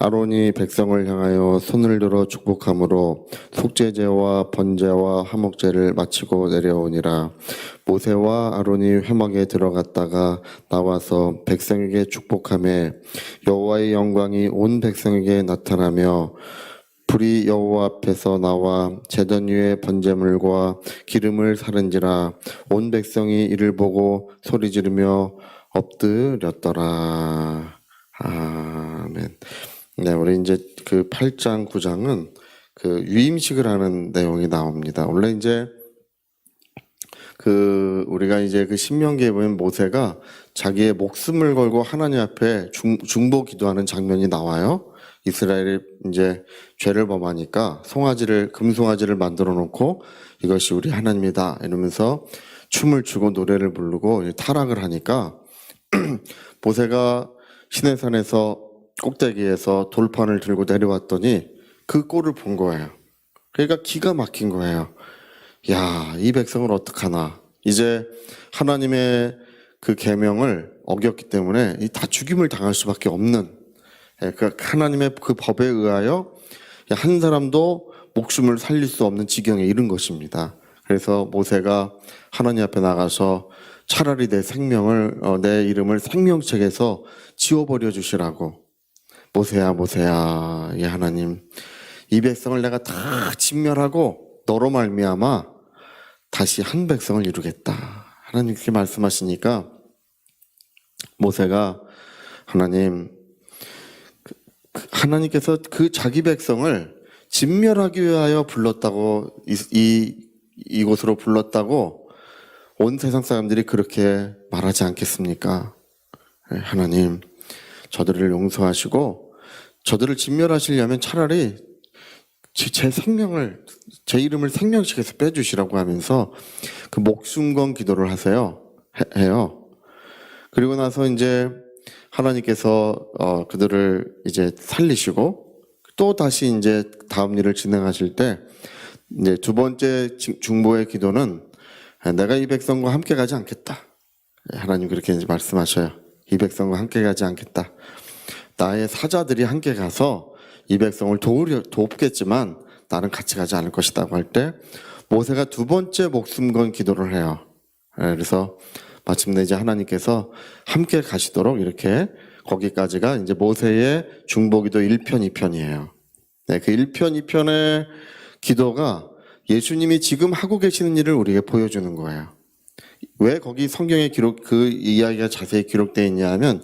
아론이 백성을 향하여 손을 들어 축복함으로 속죄제와 번제와 화목제를 마치고 내려오니라 모세와 아론이 회막에 들어갔다가 나와서 백성에게 축복함에 여호와의 영광이 온 백성에게 나타나며 불이 여호와 앞에서 나와 제단 위에 번제물과 기름을 사른지라 온 백성이 이를 보고 소리 지르며 엎드렸더라. 아멘. 네, 우리 이제 그 8장 9장은 그 유임식을 하는 내용이 나옵니다. 원래 이제 그 우리가 이제 그 신명기에 보면 모세가 자기의 목숨을 걸고 하나님 앞에 중, 중보 기도하는 장면이 나와요. 이스라엘이 이제 죄를 범하니까 송아지를 금송아지를 만들어 놓고 이것이 우리 하나님이다 이러면서 춤을 추고 노래를 부르고 타락을 하니까 모세가 시내산에서 꼭대기에서 돌판을 들고 내려왔더니 그 꼴을 본 거예요. 그러니까 기가 막힌 거예요. 야, 이 백성을 어떡하나. 이제 하나님의 그 계명을 어겼기 때문에 이다 죽임을 당할 수밖에 없는 예, 그 하나님의 그 법에 의하여 한 사람도 목숨을 살릴 수 없는 지경에 이른 것입니다. 그래서 모세가 하나님 앞에 나가서 차라리 내 생명을 어, 내 이름을 생명책에서 지워버려 주시라고 모세야 모세야 이 하나님. 이 백성을 내가 다 진멸하고 너로 말미암아 다시 한 백성을 이루겠다. 하나님 그렇게 말씀하시니까 모세가 하나님 그- 그 하나님께서 그 자기 백성을 진멸하기 위하여 불렀다고 이, 이 이곳으로 불렀다고 온 세상 사람들이 그렇게 말하지 않겠습니까? 예, 하나님, 저들을 용서하시고 저들을 진멸하시려면 차라리 제, 제 생명을 제 이름을 생명식에서 빼주시라고 하면서 그 목숨 건 기도를 하세요. 해, 해요. 그리고 나서 이제 하나님께서 어, 그들을 이제 살리시고 또 다시 이제 다음 일을 진행하실 때 이제 두 번째 지- 중보의 기도는 내가 이 백성과 함께 가지 않겠다. 하나님 그렇게 이제 말씀하셔요. 이 백성과 함께 가지 않겠다. 나의 사자들이 함께 가서 이 백성을 도우려, 돕겠지만 나는 같이 가지 않을 것이다고 할 때 모세가 두 번째 목숨 건 기도를 해요. 예, 그래서 마침내 이제 하나님께서 함께 가시도록 이렇게 거기까지가 이제 모세의 중보기도 1편, 2편이에요. 네, 그 1편, 2편의 기도가 예수님이 지금 하고 계시는 일을 우리에게 보여주는 거예요. 왜 거기 성경에 기록, 그 이야기가 자세히 기록되어 있냐 하면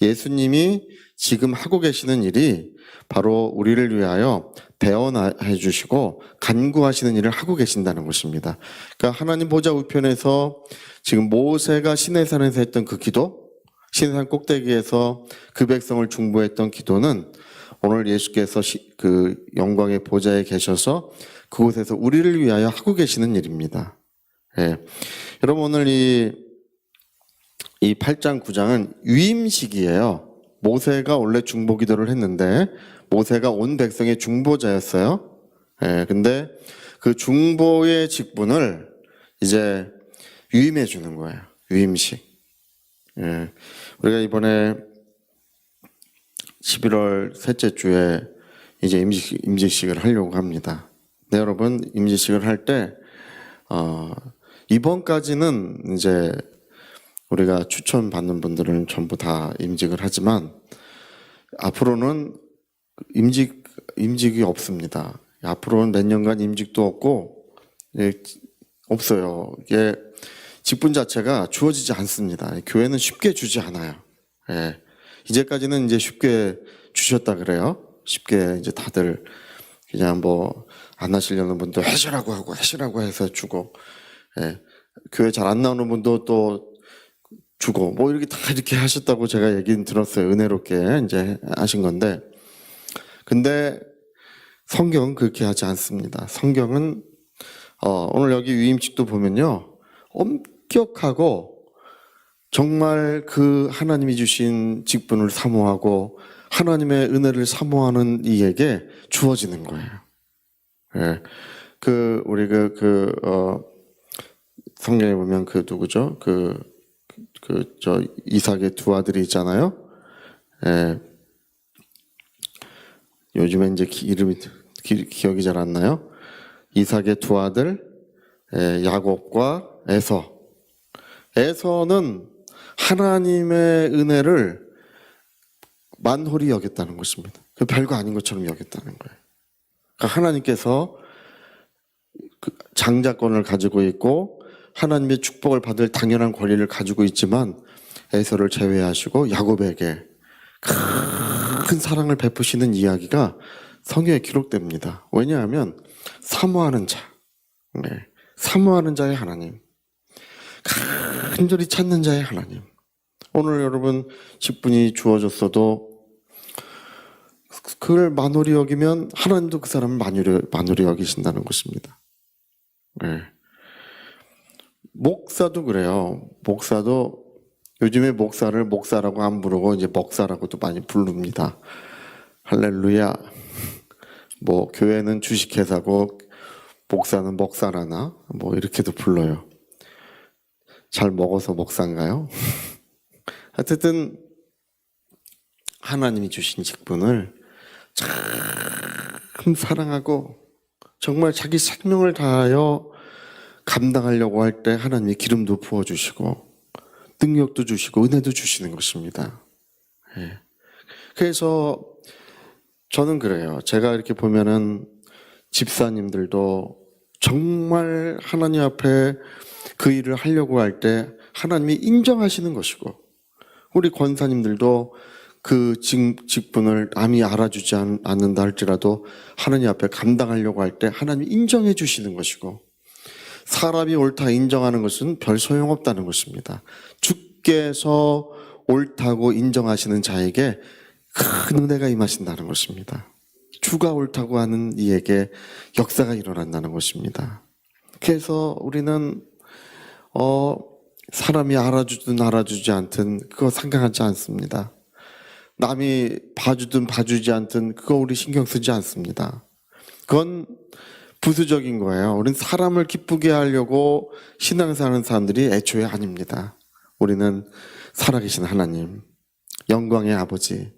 예수님이 지금 하고 계시는 일이 바로 우리를 위하여 배원해 주시고 간구하시는 일을 하고 계신다는 것입니다. 그러니까 하나님 보좌 우편에서 지금 모세가 시내산에서 했던 그 기도, 시내산 꼭대기에서 그 백성을 중보했던 기도는 오늘 예수께서 시- 그 영광의 보좌에 계셔서 그곳에서 우리를 위하여 하고 계시는 일입니다. 예. 여러분 오늘 이, 이 8장 9장은 유임식이에요. 모세가 원래 중보 기도를 했는데 모세가 온 백성의 중보자였어요. 예. 근데 그 중보의 직분을 이제 유임해 주는 거예요. 유임식. 예. 우리가 이번에 11월 셋째 주에 이제 임직, 임직식을 하려고 합니다. 네, 여러분, 임직식을 할 때, 어, 이번까지는 이제 우리가 추천받는 분들은 전부 다 임직을 하지만 앞으로는 임직, 임직이 없습니다. 앞으로는 몇 년간 임직도 없고, 예, 없어요. 이게 직분 자체가 주어지지 않습니다. 교회는 쉽게 주지 않아요. 예. 이제까지는 이제 쉽게 주셨다 그래요. 쉽게 이제 다들 그냥 뭐 안 하시려는 분도 하시라고 하고 하시라고 해서 주고, 예. 교회 잘 안 나오는 분도 또 주고, 뭐 이렇게 다 이렇게 하셨다고 제가 얘기는 들었어요. 은혜롭게 이제 하신 건데. 근데 성경은 그렇게 하지 않습니다. 성경은 어, 오늘 여기 위임칙도 보면요. 엄격하고 정말 그 하나님이 주신 직분을 사모하고 하나님의 은혜를 사모하는 이에게 주어지는 거예요. 예. 그, 우리 그, 그, 어, 성경에 보면 그 누구죠? 그, 그, 저, 이삭의 두 아들이 있잖아요. 예. 요즘에 이제 기, 이름이 기, 기억이 잘 안 나요. 이삭의 두 아들 에, 야곱과 에서. 에서는 하나님의 은혜를 만홀히 여겼다는 것입니다. 그 별거 아닌 것처럼 여겼다는 거예요. 그러니까 하나님께서 그 장자권을 가지고 있고 하나님의 축복을 받을 당연한 권리를 가지고 있지만 에서를 제외하시고 야곱에게 큰 사랑을 베푸시는 이야기가 성경에 기록됩니다. 왜냐하면 사모하는 자, 네. 사모하는 자의 하나님, 간절히 찾는 자의 하나님. 오늘 여러분 직분이 주어졌어도 그걸 만홀히 여기면 하나님도 그 사람을 만홀히, 만홀히 여기신다는 것입니다. 네. 목사도 그래요. 목사도 요즘에 목사를 목사라고 안 부르고 이제 먹사라고도 많이 부릅니다. 할렐루야. 뭐 교회는 주식회사고 목사는 먹사라나 뭐 이렇게도 불러요. 잘 먹어서 먹사인가요? 어쨌든 하나님이 주신 직분을 참 사랑하고 정말 자기 생명을 다하여 감당하려고 할 때 하나님이 기름도 부어주시고 능력도 주시고 은혜도 주시는 것입니다. 예. 그래서 저는 그래요. 제가 이렇게 보면은 집사님들도 정말 하나님 앞에 그 일을 하려고 할 때 하나님이 인정하시는 것이고 우리 권사님들도 그 직, 직분을 남이 알아주지 않- 않는다 할지라도 하나님 앞에 감당하려고 할 때 하나님이 인정해 주시는 것이고 사람이 옳다 인정하는 것은 별 소용없다는 것입니다. 주께서 옳다고 인정하시는 자에게 큰 은혜가 임하신다는 것입니다. 주가 옳다고 하는 이에게 역사가 일어난다는 것입니다. 그래서 우리는 어 사람이 알아주든 알아주지 않든 그거 상관하지 않습니다. 남이 봐주든 봐주지 않든 그거 우리 신경 쓰지 않습니다. 그건 부수적인 거예요. 우리는 사람을 기쁘게 하려고 신앙사하는 사람들이 애초에 아닙니다. 우리는 살아계신 하나님, 영광의 아버지,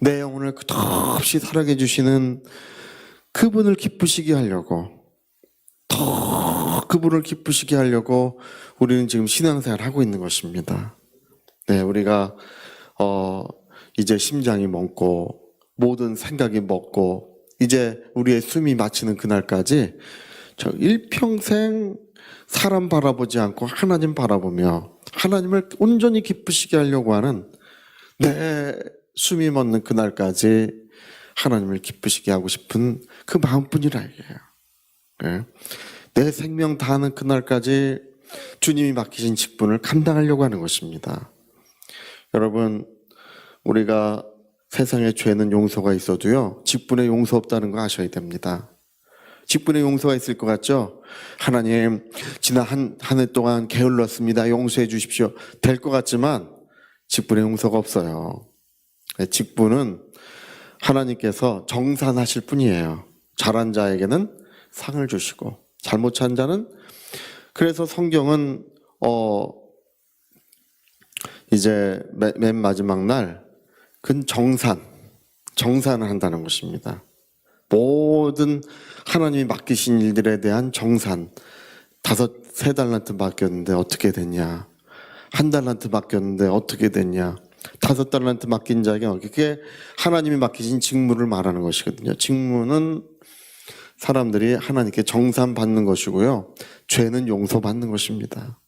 내 영혼을 끝없이 살아계 주시는 그분을 기쁘시게 하려고 더 그분을 기쁘시게 하려고 우리는 지금 신앙생활 하고 있는 것입니다. 네, 우리가 어 이제 심장이 멎고 모든 생각이 멎고 이제 우리의 숨이 마치는 그날까지 저 일평생 사람 바라보지 않고 하나님 바라보며 하나님을 온전히 기쁘시게 하려고 하는 내 숨이 멎는 그날까지 하나님을 기쁘시게 하고 싶은 그 마음뿐이라 이게요. 예. 내 생명 다하는 그날까지 주님이 맡기신 직분을 감당하려고 하는 것입니다. 여러분, 우리가 세상에 죄는 용서가 있어도요, 직분에 용서 없다는 거 아셔야 됩니다. 직분에 용서가 있을 것 같죠? 하나님, 지난 한, 한 해 동안 게을렀습니다. 용서해 주십시오. 될 것 같지만, 직분에 용서가 없어요. 네, 직분은 하나님께서 정산하실 뿐이에요. 잘한 자에게는 상을 주시고, 잘못 찬 자는, 그래서 성경은, 어, 이제 맨, 맨 마지막 날, 그 정산, 정산을 한다는 것입니다. 모든 하나님이 맡기신 일들에 대한 정산. 다섯, 세 달란트 맡겼는데 어떻게 됐냐. 한 달란트 맡겼는데 어떻게 됐냐. 다섯 달란트 맡긴 자에게 그게 하나님이 맡기신 직무를 말하는 것이거든요. 직무는 사람들이 하나님께 정산 받는 것이고요. 죄는 용서받는 것입니다.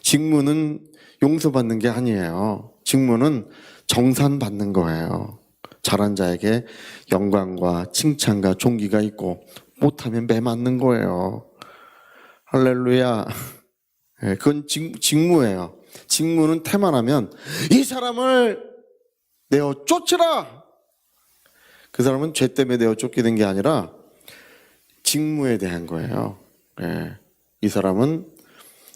직무는 용서받는 게 아니에요. 직무는 정산받는 거예요. 잘한 자에게 영광과 칭찬과 존귀가 있고 못하면 매 맞는 거예요. 할렐루야. 예, 그건 직, 직무예요. 직무는 태만하면 이 사람을 내어 쫓으라. 그 사람은 죄 때문에 내어 쫓기는 게 아니라 직무에 대한 거예요. 예, 이 사람은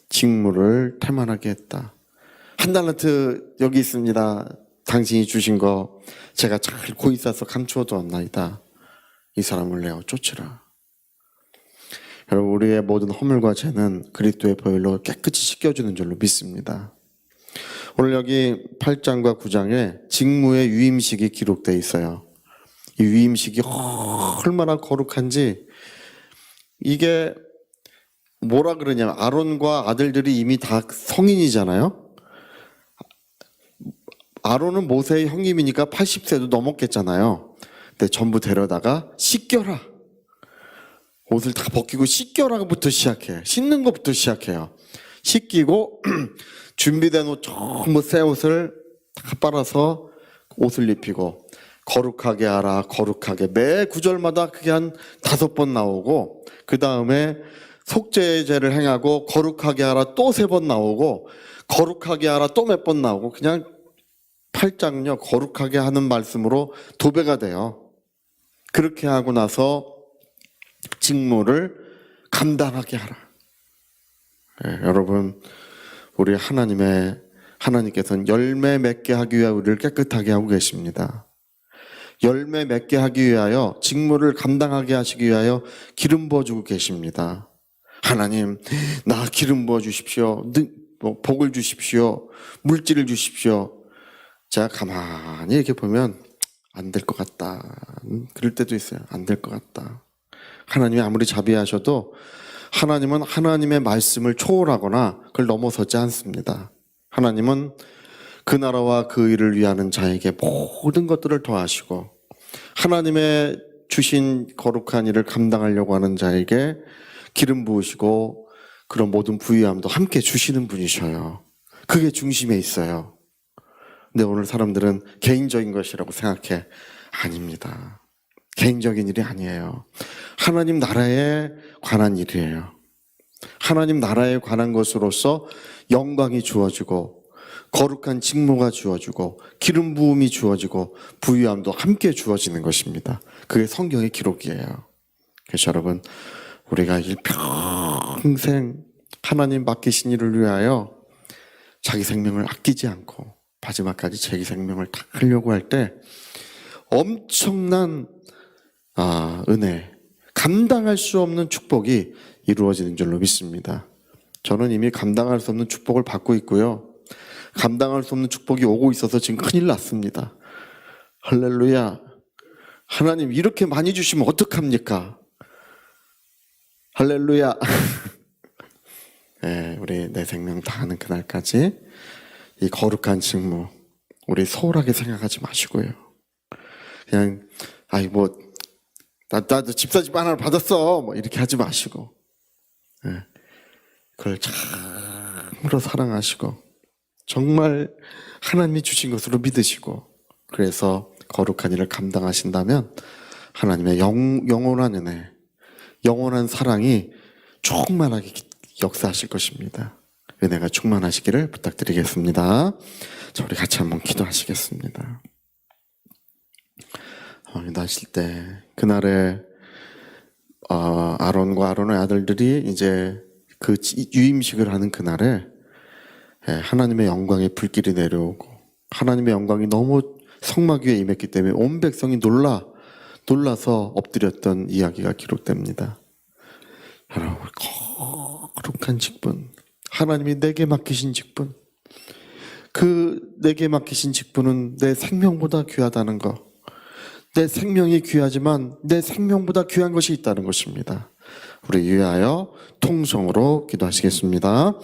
직무를 태만하게 했다. 한 달란트 여기 있습니다. 당신이 주신 거 제가 잘 고이 싸서 감추어 두었나이다. 이 사람을 내어 쫓으라. 여러분 우리의 모든 허물과 죄는 그리스도의 보혈로 깨끗이 씻겨주는 줄로 믿습니다. 오늘 여기 8장과 9장에 직무의 유임식이 기록되어 있어요. 이 위임식이 얼마나 거룩한지 이게 뭐라 그러냐면 아론과 아들들이 이미 다 성인이잖아요. 아론은 모세의 형님이니까 80세도 넘었겠잖아요. 근데 전부 데려다가 씻겨라. 옷을 다 벗기고 씻겨라부터 시작해. 씻는 것부터 시작해요. 씻기고 준비된 옷 전부 새 옷을 다 빨아서 옷을 입히고 거룩하게 하라 거룩하게 매 구절마다 그게 한 다섯 번 나오고 그 다음에 속죄제를 행하고 거룩하게 하라 또 세 번 나오고 거룩하게 하라 또 몇 번 나오고 그냥 팔장요 거룩하게 하는 말씀으로 도배가 돼요. 그렇게 하고 나서 직무를 감당하게 하라. 예, 여러분 우리 하나님의 하나님께서는 열매 맺게 하기 위하여 우리를 깨끗하게 하고 계십니다. 열매 맺게 하기 위하여 직무를 감당하게 하시기 위하여 기름 부어주고 계십니다. 하나님, 나 기름 부어 주십시오. 능- 뭐 복을 주십시오. 물질을 주십시오. 제가 가만히 이렇게 보면 안 될 것 같다. 음, 그럴 때도 있어요. 안 될 것 같다. 하나님이 아무리 자비하셔도 하나님은 하나님의 말씀을 초월하거나 그걸 넘어서지 않습니다. 하나님은 그 나라와 그 일을 위하는 자에게 모든 것들을 더하시고 하나님의 주신 거룩한 일을 감당하려고 하는 자에게 기름 부으시고 그런 모든 부유함도 함께 주시는 분이셔요. 그게 중심에 있어요. 근데 오늘 사람들은 개인적인 것이라고 생각해. 아닙니다. 개인적인 일이 아니에요. 하나님 나라에 관한 일이에요. 하나님 나라에 관한 것으로서 영광이 주어지고 거룩한 직무가 주어지고 기름 부음이 주어지고 부유함도 함께 주어지는 것입니다. 그게 성경의 기록이에요. 그래서 여러분 우리가 일평생 하나님 맡기신 일을 위하여 자기 생명을 아끼지 않고 마지막까지 자기 생명을 다 하려고 할 때 엄청난 아, 은혜, 감당할 수 없는 축복이 이루어지는 줄로 믿습니다. 저는 이미 감당할 수 없는 축복을 받고 있고요. 감당할 수 없는 축복이 오고 있어서 지금 큰일 났습니다. 할렐루야. 하나님 이렇게 많이 주시면 어떡합니까? 할렐루야. 네, 우리 내 생명 다하는 그날까지 이 거룩한 직무 우리 소홀하게 생각하지 마시고요. 그냥 아이 뭐 나, 나도 집사집 하나를 받았어 뭐 이렇게 하지 마시고 예, 그걸 참으로 사랑하시고 정말 하나님이 주신 것으로 믿으시고 그래서 거룩한 일을 감당하신다면 하나님의 영, 영원한 은혜 영원한 사랑이 충만하게 기- 역사하실 것입니다. 은혜가 충만하시기를 부탁드리겠습니다. 자, 우리 같이 한번 기도하시겠습니다. 어, 기도하실 때 그날에 어, 아론과 아론의 아들들이 이제 그 지- 유임식을 하는 그날에 예, 하나님의 영광의 불길이 내려오고 하나님의 영광이 너무 성막 위에 임했기 때문에 온 백성이 놀라 놀라서 엎드렸던 이야기가 기록됩니다. 여러분 거룩한 직분 하나님이 내게 맡기신 직분 그 내게 맡기신 직분은 내 생명보다 귀하다는 것. 내 생명이 귀하지만 내 생명보다 귀한 것이 있다는 것입니다. 우리 위하여 통성으로 기도하시겠습니다.